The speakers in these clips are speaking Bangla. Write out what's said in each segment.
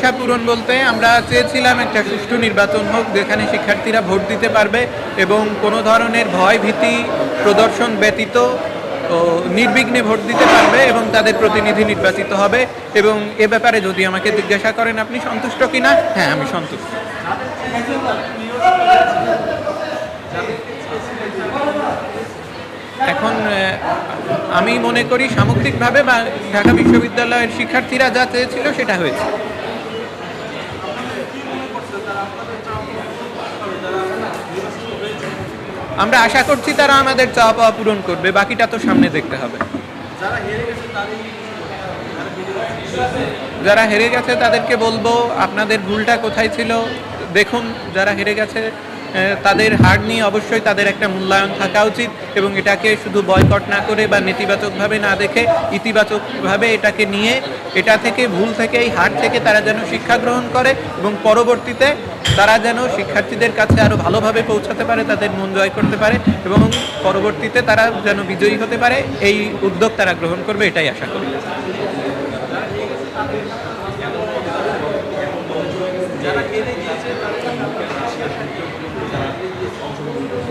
প্রত্যাশা পূরণ বলতে আমরা চেয়েছিলাম একটা সুষ্ঠু নির্বাচন হোক, যেখানে শিক্ষার্থীরা ভোট দিতে পারবে এবং কোনো ধরনের ভয় ভীতি প্রদর্শন ব্যতীত নির্বিঘ্নে ভোট দিতে পারবে এবং তাদের প্রতিনিধি নির্বাচিত হবে। এবং এ ব্যাপারে যদি আমাকে জিজ্ঞাসা করেন, আপনি সন্তুষ্ট কিনা হ্যাঁ আমি সন্তুষ্ট। এখন আমি মনে করি সামগ্রিকভাবে বা ঢাকা বিশ্ববিদ্যালয়ের শিক্ষার্থীরা যা চেয়েছিল সেটা হয়েছে। আমরা আশা করছি তারা আমাদের চাওয়া পাওয়া পূরণ করবে বাকিটা তো সামনে দেখতে হবে। যারা হেরে গেছে তাদেরকে বলব আপনাদের ভুলটা কোথায় ছিল? দেখুন যারা হেরে গেছে তাদের হার নিয়ে অবশ্যই তাদের একটা মূল্যায়ন থাকা উচিত এবং এটাকে শুধু বয়কট না করে বা নেতিবাচকভাবে না দেখে ইতিবাচকভাবে এটাকে নিয়ে এটা থেকে ভুল থেকে এই হার থেকে তারা যেন শিক্ষা গ্রহণ করে এবং পরবর্তীতে তারা যেন শিক্ষার্থীদের কাছে আরও ভালোভাবে পৌঁছাতে পারে, তাদের মন জয় করতে পারে এবং পরবর্তীতে তারা যেন বিজয়ী হতে পারে, এই উদ্যোগ তারা গ্রহণ করবে, এটাই আশা করি।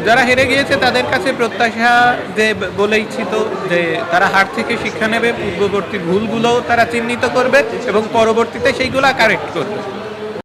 যারা হেরে গিয়েছে, তাদের কাছে প্রত্যাশা যে ব- বলেইছি তো যে তারা হার থেকে শিক্ষা নেবে, পূর্ববর্তী ভুলগুলোও তারা চিহ্নিত করবে এবং পরবর্তীতে সেইগুলো কারেক্ট করবে।